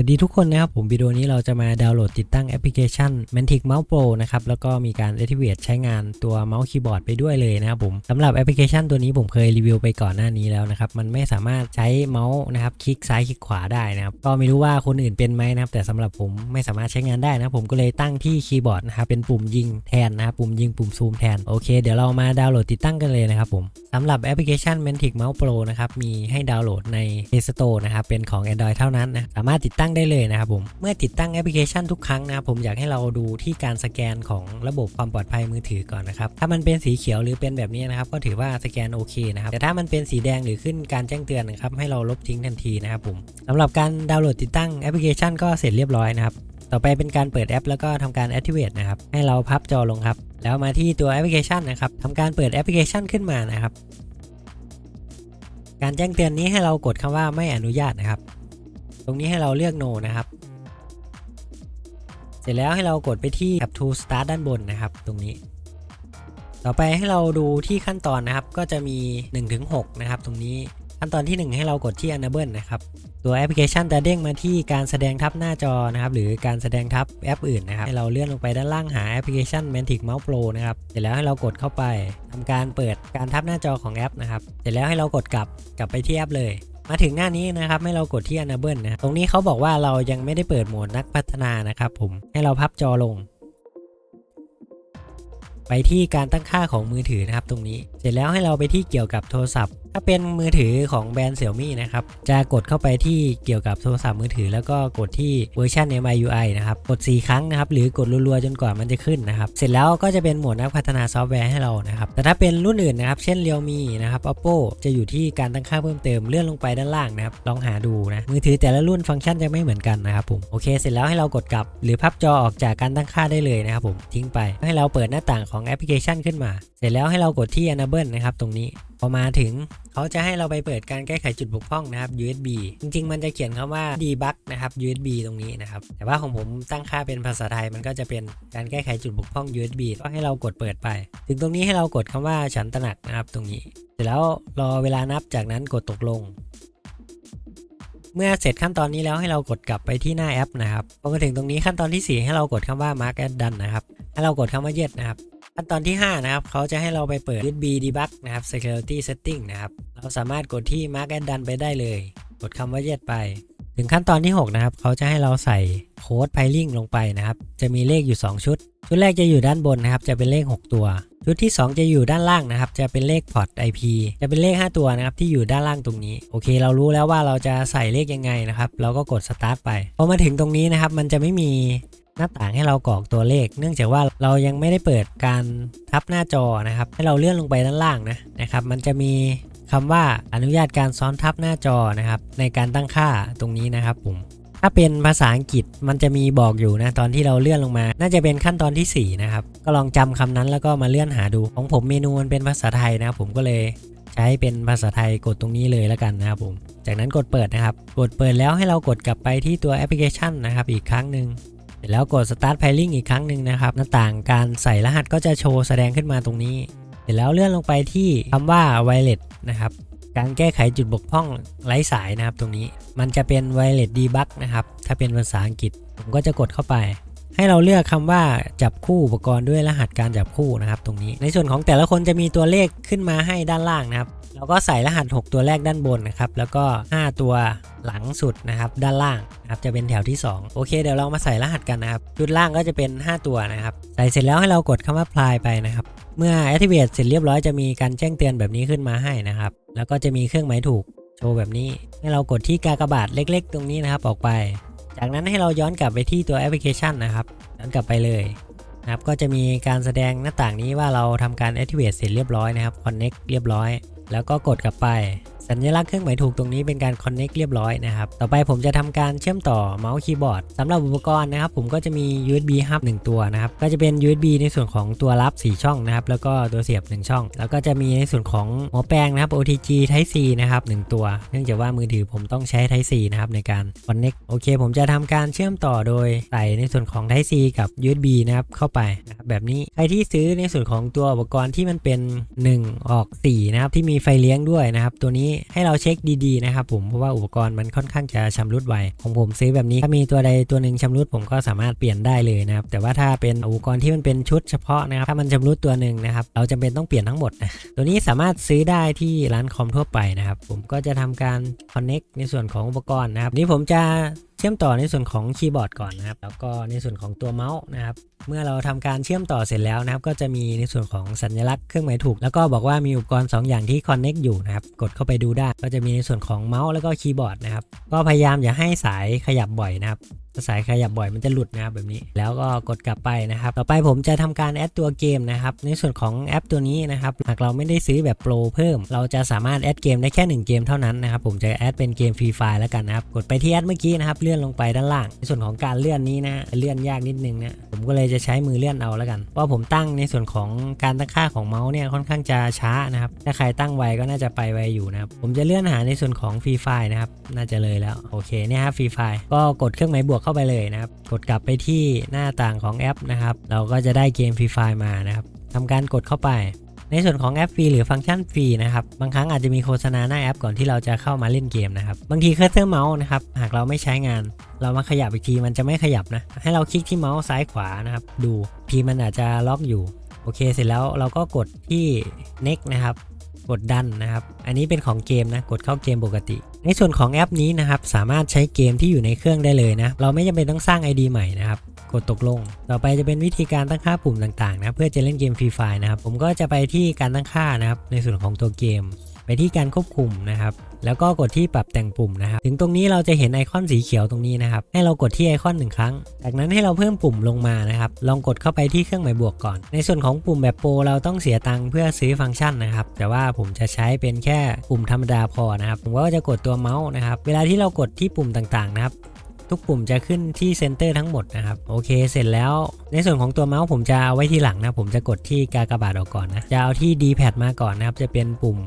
สวัสดีทุกคนนะครับ ผมวิดีโอนี้เราจะมาดาวน์โหลดติดตั้งแอปพลิเคชัน Mantic Mouse Pro นะครับ แล้วก็มีการ Activate ใช้งานตัวเมาส์คีย์บอร์ดไปด้วยเลยนะครับผมสำหรับแอปพลิเคชันตัวนี้ผมเคยรีวิวไปก่อนหน้านี้แล้วนะครับ มันไม่สามารถใช้เมาส์นะครับ คลิกซ้ายคลิกขวาได้นะครับ ก็ไม่รู้ว่าคนอื่นเป็นไหมนะครับ แต่สำหรับผมไม่สามารถใช้งานได้นะผมก็เลยตั้งที่คีย์บอร์ดนะครับเป็นปุ่มยิงแทนนะครับปุ่มยิงปุ่มซูมแทนโอเค เดี๋ยวเรามาดาวน์โหลดติดตั้งกันเลยนะครับผมสำหรับแอปพลิเคชัน Mantic Mouse Pro นะครับมีให้ดาวน์โหลดใน Play Store นะครับเป็นของ Android เท่านั้นนะสามารถติดตั้งได้เลยนะครับผมเมื่อติดตั้งแอปพลิเคชันทุกครั้งนะครับผมอยากให้เราดูที่การสแกนของระบบความปลอดภัยมือถือก่อนนะครับถ้ามันเป็นสีเขียวหรือเป็นแบบนี้นะครับก็ถือว่าสแกนโอเคนะครับแต่ถ้ามันเป็นสีแดงหรือขึ้นการแจ้งเตือนนะครับให้เราลบทิ้งทันทีนะครับผมสำหรับการดาวน์โหลดติดตั้งแอปพลิเคชันก็เสร็จเรียบร้อยนะครับต่อไปเป็นการเปิดแอป แล้วก็ทำการ activate นะครับให้เราพับจอลงครับแล้วมาที่ตัวแอปพลิเคชันนะครับทำการเปิดแอปพลิเคชันขึ้นมานะครับ การแจ้งเตือนนี้ให้เรากดคำว่าไม่อนุญาตนะครับต รงนี้ให้เราเลือก no นะครับ เสร็จแล้วให้เรากดไปที่ Tab to Start ด้านบนนะครับ ตรงนี้ ต่อไปให้เราดูที่ขั้นตอนนะครับ ก็จะมี 1-6 นะครับ ตรงนี้ขั้นตอนที่ 1 ให้เรากดที่ Enable นะครับ ตัวแอปพลิเคชันจะเด้งมาที่การแสดงทับหน้าจอนะครับ หรือการแสดงทับแอปอื่นนะครับ ให้เราเลื่อนลงไปด้านล่างหาแอปพลิเคชัน Mantic Mouse Pro นะครับ เสร็จแล้วให้เรากดเข้าไปทำการเปิดการทับหน้าจอของแอปนะครับ เสร็จแล้วให้เรากดกลับกลับไปที่แอปเลย มาถึงหน้านี้นะครับให้เรากดที่ Enable นะตรงนี้เขาบอกว่าเรายังไม่ได้เปิดโหมดนักพัฒนานะครับผมให้เราพับจอลง ไปที่การตั้งค่าของมือถือนะครับตรงนี้ เสร็จแล้วให้เราไปที่เกี่ยวกับโทรศัพท์ถ้าเป็นมือถือของแบรนด์ Xiaomi นะครับ จะกดเข้าไปที่เกี่ยวกับโทรศัพท์มือถือ แล้วก็กดที่เวอร์ชัน MIUI นะครับ กด 4 ครั้งนะครับ หรือกดรัวๆ จนกว่ามันจะขึ้นนะครับ เสร็จแล้วก็จะเป็นโหมดนักพัฒนาซอฟต์แวร์ให้เรานะครับ แต่ถ้าเป็นรุ่นอื่นนะครับ เช่น Realme นะครับ Oppo จะอยู่ที่การตั้งค่าเพิ่มเติมเลื่อนลงไปด้านล่างนะครับ ลองหาดูนะ มือถือแต่ละรุ่นฟังก์ชันจะไม่เหมือนกันนะครับผม โอเค เสร็จแล้วให้เรากดกลับ หรือพับจอออกจากการตั้งค่าได้เลยนะครับผม ทิ้งไป ให้เราเปิดหน้าต่างของแอปพลิเคชันขึ้นมา เสร็จแล้วให้เรากดที่ Enable นะครับตรงนี้ พอมาถึงเขาจะให้เราไปเปิดการแก้ไขจุดบกพร่องนะครับ USB จริง ๆ มันจะเขียนคำว่า debug นะครับ USB ตรงนี้นะครับ แต่ว่าของผมตั้งค่าเป็นภาษาไทยมันก็จะเป็นการแก้ไขจุดบกพร่อง USB ก็ให้เรากดเปิดไป ถึงตรงนี้ให้เรากดคำว่าฉันตระหนักนะครับตรงนี้ เสร็จแล้วรอเวลานับจากนั้นกดตกลง เมื่อเสร็จขั้นตอนนี้แล้วให้เรากดกลับไปที่หน้าแอปนะครับพอมาถึงตรงนี้ขั้นตอนที่ 4 ให้เรากดคำว่า mark as done นะครับให้เรากดคำว่า yes นะครับ ขั้นตอนที่ 5 นะครับ เขาจะให้เราไปเปิด USB debug นะครับ security setting นะครับ เราสามารถกดที่ mark as done ไปได้เลย กดคำว่า yes ไป ถึงขั้นตอนที่ 6 นะครับ เขาจะให้เราใส่โค้ด piling ลงไปนะครับ จะมีเลขอยู่ 2 ชุด ชุดแรกจะอยู่ด้านบนนะครับ จะเป็นเลข 6 ตัว ชุดที่ 2 จะอยู่ด้านล่างนะครับ จะเป็นเลขพอร์ต IP จะเป็นเลข 5 ตัวนะครับ ที่อยู่ด้านล่างตรงนี้ โอเค เรารู้แล้วว่าเราจะใส่เลขยังไงนะครับ เราก็กด start ไป พอมาถึงตรงนี้นะครับ มันจะไม่มี หน้าต่างให้เรากรอกตัวเลข เนื่องจากว่าเรายังไม่ได้เปิดการทับหน้าจอนะครับ ให้เราเลื่อนลงไปด้านล่างนะนะครับ มันจะมีคำว่าอนุญาตการซ้อนทับหน้าจอนะครับ ในการตั้งค่าตรงนี้นะครับผมถ้าเป็นภาษาอังกฤษมันจะมีบอกอยู่นะตอนที่เราเลื่อนลงมา น่าจะเป็นขั้นตอนที่ 4 นะครับ ก็ลองจำคำนั้นแล้วก็มาเลื่อนหาดูของผมเมนูมันเป็นภาษาไทยนะครับผมก็เลยใช้เป็นภาษาไทยกดตรงนี้เลยแล้วกันนะครับผม จากนั้นกดเปิดนะครับ กดเปิดแล้วให้เรากดกลับไปที่ตัวแอปพลิเคชันนะครับอีกครั้งหนึ่ง เสร็จแล้วกด start piling อีกครั้งหนึ่งนะครับ หน้าต่างการใส่รหัสก็จะโชว์แสดงขึ้นมาตรงนี้ เสร็จแล้วเลื่อนลงไปที่คำว่า wireless นะครับการแก้ไขจุดบกพร่องไร้สายนะครับตรงนี้มันจะเป็น wireless debug นะครับ ถ้าเป็นภาษาอังกฤษ ผมก็จะกดเข้าไป ให้เราเลือกคำว่าจับคู่อุปกรณ์ด้วยรหัสการจับคู่นะครับตรงนี้ ในส่วนของแต่ละคนจะมีตัวเลขขึ้นมาให้ด้านล่างนะครับ เราก็ใส่รหัส 6 ตัวแรกด้านบนนะครับ แล้วก็ 5 ตัวหลังสุดนะครับ ด้านล่างนะครับจะเป็นแถวที่ 2 โอเค เดี๋ยวเรามาใส่รหัสกันนะครับจุดล่างก็จะเป็น 5 ตัวนะครับ ใส่เสร็จแล้วให้เรากดคำว่า apply ไปนะครับ เมื่อ activate เสร็จเรียบร้อยจะมีการแจ้งเตือนแบบนี้ขึ้นมาให้นะครับ แล้วก็จะมีเครื่องหมายถูกโชว์แบบนี้ ให้เรากดที่กากบาทเล็ก ๆ ตรงนี้นะครับออกไป จากนั้นให้เราย้อนกลับไปที่ตัวแอปพลิเคชันนะครับ ย้อนกลับไปเลยนะครับก็จะมีการแสดงหน้าต่างนี้ว่าเราทำการ activate เสร็จเรียบร้อยนะครับ connect เรียบร้อย แล้วก็กดกลับไป สัญลักษณ์เครื่องหมายถูกตรงนี้เป็นการ connect เรียบร้อยนะครับ ต่อไปผมจะทำการเชื่อมต่อเมาส์คีย์บอร์ดสำหรับอุปกรณ์นะครับผมก็จะมี USB hub 1ตัวนะครับก็จะเป็น USB ในส่วนของตัวรับ 4 ช่องนะครับแล้วก็ตัวเสียบ 1 ช่อง แล้วก็จะมีในส่วนของหัวแปลงนะครับ OTG Type C นะครับ1ตัว เนื่องจากว่ามือถือผมต้องใช้ Type C นะครับในการ connect โอเค ผมจะทำการเชื่อมต่อโดยใส่ในส่วนของ Type C กับ USB นะครับเข้าไปนะครับแบบนี้ใครที่ซื้อในส่วนของตัวอุปกรณ์ที่มันเป็น 1 ออก4นะครับที่มีไฟเลี้ยงด้วยนะครับตัวนี้ให้เราเช็คดีๆนะครับผมเพราะว่าอุปกรณ์มันค่อนข้างจะชำรุดไวของผมซื้อแบบนี้ถ้ามีตัวใดตัวหนึ่งชำรุดผมก็สามารถเปลี่ยนได้เลยนะครับแต่ว่าถ้าเป็นอุปกรณ์ที่มันเป็นชุดเฉพาะนะครับถ้ามันชำรุดตัวหนึ่งนะครับเราจาเป็นต้องเปลี่ยนทั้งหมดนะตัวนี้สามารถซื้อได้ที่ร้านคอมทั่วไปนะครับผมก็จะทำการ connect ในส่วนของอุปกรณ์นะครับนี่ผมจะ เชื่อมต่อในส่วนของคีย์บอร์ดก่อนนะครับ แล้วก็ในส่วนของตัวเมาส์นะครับ เมื่อเราทำการเชื่อมต่อเสร็จแล้วนะครับ ก็จะมีในส่วนของสัญลักษณ์เครื่องหมายถูก แล้วก็บอกว่ามีอุปกรณ์ 2 อย่างที่คอนเน็กอยู่นะครับ กดเข้าไปดูได้ ก็จะมีในส่วนของเมาส์แล้วก็คีย์บอร์ดนะครับ ก็พยายามอย่าให้สายขยับบ่อยนะครับสายขยับบ่อยมันจะหลุดนะครับแบบนี้แล้วก็กดกลับไปนะครับ ต่อไปผมจะทำการแอดตัวเกมนะครับ ในส่วนของแอปตัวนี้นะครับ หากเราไม่ได้ซื้อแบบโปรเพิ่ม เราจะสามารถแอดเกมได้แค่ 1 เกมเท่านั้นนะครับ ผมจะแอดเป็นเกมฟรีไฟล์แล้วกันนะครับ กดไปที่แอดเมื่อกี้นะครับ เลื่อนลงไปด้านล่าง ในส่วนของการเลื่อนนี้นะเลื่อนยากนิดนึงนะผมก็เลยจะใช้มือเลื่อนเอาแล้วกันเพราะผมตั้งในส่วนของการตั้งค่าของเมาส์เนี่ยค่อนข้างจะช้านะครับถ้าใครตั้งไวก็น่าจะไปไวอยู่นะครับผมจะเลื่อนหาในส่วนของฟรีไฟล์นะครับน่าจะเลยแล้วโอเคเนี่ยครับฟรีไฟล์ก็กดเครื่องหมายบวกเข้าไปเลยนะครับ กดกลับไปที่หน้าต่างของแอปนะครับ เราก็จะได้เกมฟรีไฟล์มานะครับทำการกดเข้าไป ในส่วนของแอปฟรีหรือฟังก์ชันฟรีนะครับ บางครั้งอาจจะมีโฆษณาหน้าแอปก่อนที่เราจะเข้ามาเล่นเกมนะครับ บางทีเคอร์เซอร์เมาส์นะครับ หากเราไม่ใช้งาน เรามาขยับอีกทีมันจะไม่ขยับนะ ให้เราคลิกที่เมาส์ซ้ายขวานะครับ ดูทีมันอาจจะล็อกอยู่ โอเค เสร็จแล้วเราก็กดที่ next นะครับ กดดันนะครับ อันนี้เป็นของเกมนะกดเข้าเกมปกติ ในส่วนของแอปนี้นะครับสามารถใช้เกมที่อยู่ในเครื่องได้เลยนะ เราไม่จำเป็นต้องสร้าง ID ใหม่นะครับกดตกลง ต่อไปจะเป็นวิธีการตั้งค่าปุ่มต่างๆนะเพื่อจะเล่นเกมฟรีไฟนะครับผมก็จะไปที่การตั้งค่านะครับในส่วนของตัวเกม ไปที่การควบคุมนะครับ แล้วก็กดที่ปรับแต่งปุ่มนะครับถึงตรงนี้เราจะเห็นไอคอนสีเขียวตรงนี้นะครับให้เรากดที่ไอคอนหนึ่งครั้ง จากนั้นให้เราเพิ่มปุ่มลงมานะครับลองกดเข้าไปที่เครื่องหมายบวกก่อน ในส่วนของปุ่มแบบโปรเราต้องเสียตังค์เพื่อซื้อฟังก์ชันนะครับแต่ว่าผมจะใช้เป็นแค่ปุ่มธรรมดาพอนะครับผมก็จะกดตัวเมาส์นะครับเวลาที่เรากดที่ปุ่มต่างๆนะครับ ทุกปุ่มจะขึ้นที่เซนเตอร์ทั้งหมดนะครับ โอเค เสร็จแล้ว ในส่วนของตัวเมาส์ผมจะเอาไว้ที่หลังนะ ผมจะกดที่กากบาทออกก่อนนะ จะเอาที่ D-pad มาก่อนนะครับ จะเป็นปุ่ม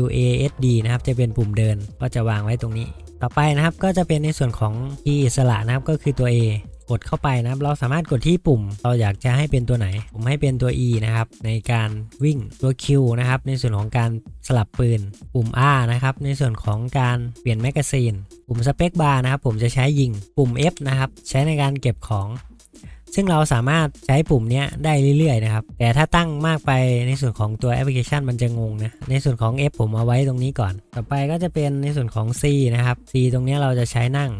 W A S D นะครับ จะเป็นปุ่มเดิน ก็จะวางไว้ตรงนี้ ต่อไปนะครับ ก็จะเป็นในส่วนของที่อิสระนะครับ ก็คือตัว A กดเข้าไปนะครับ เราสามารถกดที่ปุ่ม เราอยากจะให้เป็นตัวไหน ผมให้เป็นตัว E นะครับ ในการวิ่งตัว Q นะครับ ในส่วนของการสลับปืน ปุ่ม R นะครับ ในส่วนของการเปลี่ยนแมกกาซีน ปุ่มสเปคบาร์นะครับ ผมจะใช้ยิง ปุ่ม F นะครับ ใช้ในการเก็บของ ซึ่งเราสามารถใช้ปุ่มนี้ได้เรื่อยๆนะครับ แต่ถ้าตั้งมากไปในส่วนของตัวแอปพลิเคชันมันจะงงนะ ในส่วนของ F ผมเอาไว้ตรงนี้ก่อน ต่อไปก็จะเป็นในส่วนของ C นะครับ C ตรงนี้เราจะใช้นั่ง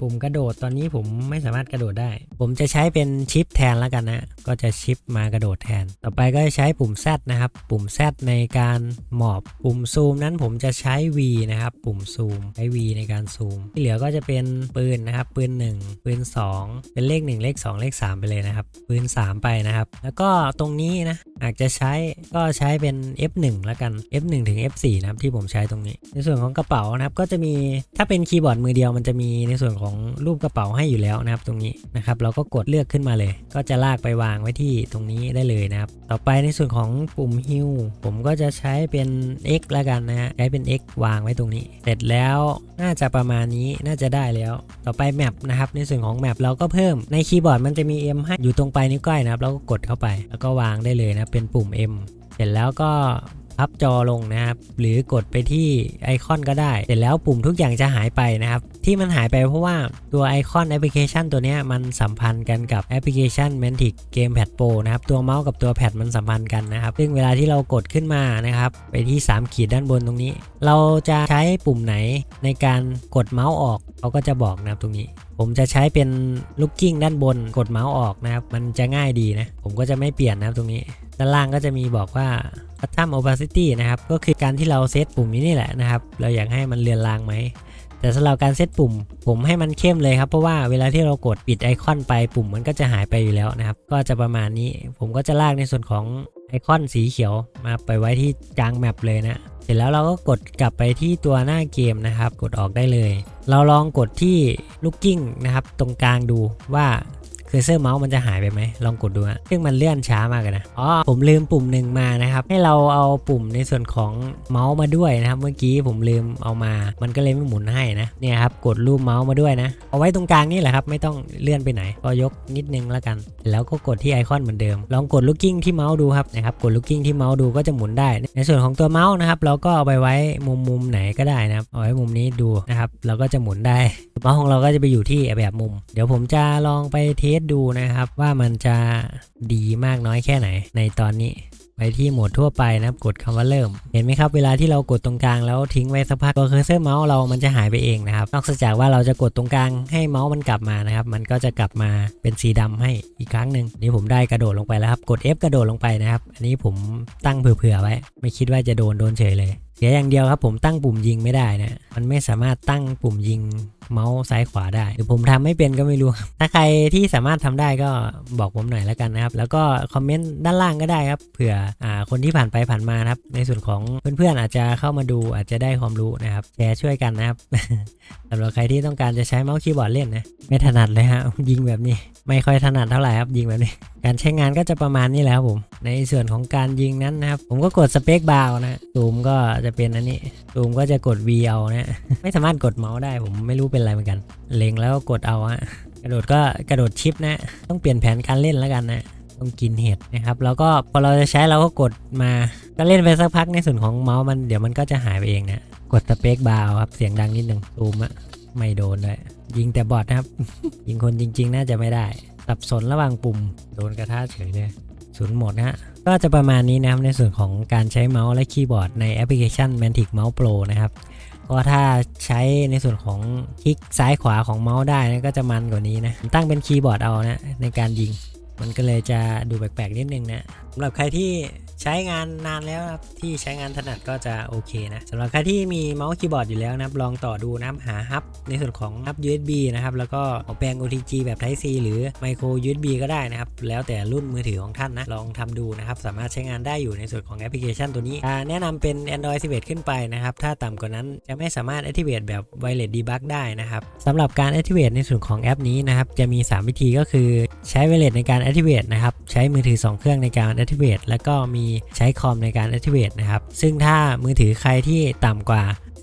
ปุ่มกระโดดตอนนี้ผมไม่สามารถกระโดดได้ ผมจะใช้เป็นชิปแทนแล้วกันนะ ก็จะชิปมากระโดดแทน ต่อไปก็จะใช้ปุ่ม Z นะครับ ปุ่ม Z ในการหมอบ ปุ่มซูมนั้นผมจะใช้ V นะครับ ปุ่มซูมใช้ V ในการซูม ที่เหลือก็จะเป็นปืนนะครับ ปืน 1 ปืน 2 เป็นเลข 1 เลข 2 เลข 3ไปเลยนะครับ ปืน 3 ไปนะครับ แล้วก็ตรงนี้นะอาจจะใช้ก็ใช้เป็น F1 แล้วกัน F1 ถึง F4 นะครับที่ผมใช้ตรงนี้ ในส่วนของกระเป๋านะครับก็จะมีถ้าเป็นคีย์บอร์ดมือเดียวมันจะมีในส่วนของรูปกระเป๋าให้อยู่แล้วนะครับตรงนี้นะครับเราก็กดเลือกขึ้นมาเลย ก็จะลากไปวางไว้ที่ตรงนี้ได้เลยนะครับ ต่อไปในส่วนของปุ่มฮิวผมก็จะใช้เป็น X แล้วกันนะฮะใช้เป็น X วางไว้ตรงนี้ เสร็จแล้วน่าจะประมาณนี้น่าจะได้แล้ว ต่อไปแมปนะครับในส่วนของแมปเราก็เพิ่มในคีย์บอร์ดมันจะมี M ให้อยู่ตรงปลายนิ้วก้อยนะครับเราก็กดเข้าไป แล้วก็วางได้เลยนะ เป็นปุ่ม M เสร็จแล้วก็ พับจอลงนะครับ หรือกดไปที่ไอคอนก็ได้ เสร็จแล้วปุ่มทุกอย่างจะหายไปนะครับ ที่มันหายไปเพราะว่าตัวไอคอนแอปพลิเคชันตัวนี้มันสัมพันธ์กันกับแอปพลิเคชัน Mantic Gamepad Pro นะครับ ตัวเมาส์กับตัวแพดมันสัมพันธ์กันนะครับ ซึ่งเวลาที่เรากดขึ้นมานะครับ ไปที่ 3 ขีดด้านบนตรงนี้ เราจะใช้ปุ่มไหนในการกดเมาส์ออกเขาก็จะบอกนะครับตรงนี้ผมจะใช้เป็นลูกกิ้งด้านบนกดเมาส์ออกนะครับ มันจะง่ายดีนะ ผมก็จะไม่เปลี่ยนนะครับตรงนี้ ด้านล่างก็จะมีบอกว่า Custom Opacity นะครับ ก็คือการที่เราเซตปุ่มนี้นี่แหละนะครับ เราอยากให้มันเลือนลางไหม แต่สำหรับการเซตปุ่ม ผมให้มันเข้มเลยครับ เพราะว่าเวลาที่เรากดปิดไอคอนไปปุ่มมันก็จะหายไปอยู่แล้วนะครับ ก็จะประมาณนี้ ผมก็จะลากในส่วนของไอคอนสีเขียวมาไปไว้ที่กลางแมปเลยนะ เสร็จแล้วเราก็กดกลับไปที่ตัวหน้าเกมนะครับ กดออกได้เลย เราลองกดที่ลูกกิ้งนะครับ ตรงกลางดูว่า คือเซอร์เมาส์มันจะหายไปไหมลองกดดูฮะซึ่งมันเลื่อนช้ามากเลยนะอ๋อผมลืมปุ่มหนึ่งมานะครับให้เราเอาปุ่มในส่วนของเมาส์มาด้วยนะครับ เมื่อกี้ผมลืมเอามา มันก็เลยไม่หมุนให้นะเนี่ยครับกดรูปเมาส์มาด้วยนะ เอาไว้ตรงกลางนี่แหละครับไม่ต้องเลื่อนไปไหนก็ยกนิดนึงแล้วกัน แล้วก็กดที่ไอคอนเหมือนเดิม ลองกดลูกกิ้งที่เมาส์ดูครับนะครับกดลูกกิ้งที่เมาส์ดูก็จะหมุนได้ ในส่วนของตัวเมาส์นะครับเราก็เอาไปไว้มุมมุมไหนก็ได้นะครับเอาไว้มุมนี้ดูนะครับเราก็จะหมุนได้เมาส์ของเราก็จะไปอยู่ที่แบบมุม เดี๋ยวผมจะลองไปเทสดูนะครับว่ามันจะดีมากน้อยแค่ไหน ในตอนนี้ไปที่โหมดทั่วไปนะครับกดคำว่าเริ่ม เห็นไหมครับเวลาที่เรากดตรงกลางแล้วทิ้งไว้สักพักตัวเคอร์เซอร์เมาส์เรามันจะหายไปเองนะครับนอกจากว่าเราจะกดตรงกลางให้เมาส์มันกลับมานะครับมันก็จะกลับมาเป็นสีดำให้อีกครั้งหนึ่งนี่ผมได้กระโดดลงไปแล้วครับกด F กระโดดลงไปนะครับ อันนี้ผมตั้งเผื่อๆไว้ ไม่คิดว่าจะโดนโดนเฉยเลย สียอย่างเดียวครับผมตั้งปุ่มยิงไม่ได้นะมันไม่สามารถตั้งปุ่มยิงเมาส์ซ้ายขวาได้หรือผมทำไม่เป็นก็ไม่รู้ ถ้าใครที่สามารถทำได้ก็บอกผมหน่อยแล้วกันนะครับ แล้วก็คอมเมนต์ด้านล่างก็ได้ครับ เผื่ออคนที่ผ่านไปผ่านมาครับ ในส่วนของเพื่อนๆอาจจะเข้ามาดูอาจจะได้ความรู้นะครับแชร์ช่วยกันนะครับสำหรับใครที่ต้องการจะใช้เมาส์คีย์บอร์ดเล่นนะ ไม่ถนัดเลยฮะยิงแบบนี้ ไม่ค่อยถนัดเท่าไหร่ครับยิงแบบนี้ การใช้งานก็จะประมาณนี้แล้วครับผม ในส่วนของการยิงนั้นนะครับ ผมก็กดสเปคบาร์นะซูมก็จะเป็นอันนี้ซูมก็จะกด V เอานะไม่สามารถกดเมาส์ได้ผมไม่รู้เป็นอะไรเหมือนกัน เล็งแล้วก็กดเอาฮะกระโดดก็กระโดดชิปนะ ต้องเปลี่ยนแผนการเล่นแล้วกันนะต้องกินเห็ดนะครับ แล้วก็พอเราจะใช้เราก็กดมา ก็เล่นไปสักพักในส่วนของเมาส์มันเดี๋ยวมันก็จะหายไปเองนะ กดสเปคบาร์เอาครับ เสียงดังนิดหนึ่งซูมอะไม่โดนเลยยิงแต่บอทนะครับ ยิงคนจริง ๆ น่าจะไม่ได้ สับสนระหว่างปุ่มโดนกระทะเฉยเลยศูนย์หมดนะฮะก็จะประมาณนี้นะครับในส่วนของการใช้เมาส์และคีย์บอร์ดในแอปพลิเคชัน Mantic Mouse Pro นะครับก็ถ้าใช้ในส่วนของคลิกซ้ายขวาของเมาส์ได้นะก็จะมันกว่านี้นะตั้งเป็นคีย์บอร์ดเอานะในการยิง มันก็เลยจะดูแปลกๆนิดนึงนะสำหรับใครที่ ใช้งานนานแล้วครับที่ใช้งานถนัดก็จะโอเคนะสำหรับใครที่มีเมาส์คีย์บอร์ดอยู่แล้วนะครับลองต่อดูนะครับหาฮับในส่วนของฮับ USB นะครับแล้วก็เอาแปลง OTG แบบ Type C หรือ Micro USB ก็ได้นะครับแล้วแต่รุ่นมือถือของท่านนะลองทำดูนะครับสามารถใช้งานได้อยู่ในส่วนของแอปพลิเคชันตัวนี้แนะนำเป็น Android 11 ขึ้นไปนะครับถ้าต่ำกว่านั้นจะไม่สามารถ activate แบบ wireless debug ได้นะครับสำหรับการ activate ในส่วนของแอปนี้นะครับจะมี 3 วิธีก็คือใช้ wireless ในการ activate นะครับใช้มือถือ 2 เครื่องในการ activate แล้วก็มีใช้คอมในการ activate นะครับ ซึ่งถ้ามือถือใครที่ต่ำกว่า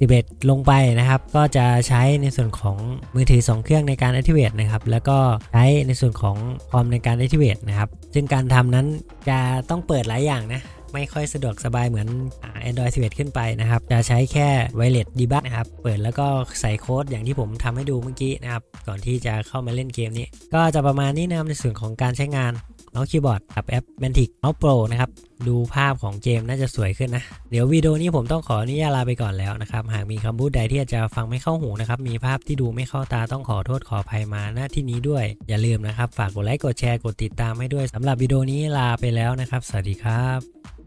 11 ลงไปนะครับ ก็จะใช้ในส่วนของมือถือ 2 เครื่องในการ activate นะครับ แล้วก็ใช้ในส่วนของคอมในการ activate นะครับ ซึ่งการทำนั้นจะต้องเปิดหลายอย่างนะไม่ค่อยสะดวกสบายเหมือนอ่า Android 11 ขึ้นไปนะครับ จะใช้แค่ Wireless Debug นะครับ เปิดแล้วก็ใส่โค้ดอย่างที่ผมทำให้ดูเมื่อกี้นะครับ ก่อนที่จะเข้ามาเล่นเกมนี้ ก็จะประมาณนี้นะครับในส่วนของการใช้งาน เมาส์คีย์บอร์ดกับแอป Mantic Mouse Pro นะครับ ดูภาพของเกมน่าจะสวยขึ้นนะ เดี๋ยววิดีโอนี้ผมต้องขออนุญาตลาไปก่อนแล้วนะครับ หากมีคำพูดใดที่อาจจะฟังไม่เข้าหูนะครับ มีภาพที่ดูไม่เข้าตาต้องขอโทษขออภัยมาหน้าที่นี้ด้วย อย่าลืมนะครับ ฝากกดไลค์กดแชร์กดติดตามให้ด้วยสำหรับวิดีโอนี้ลาไปแล้วนะครับ สวัสดีครับ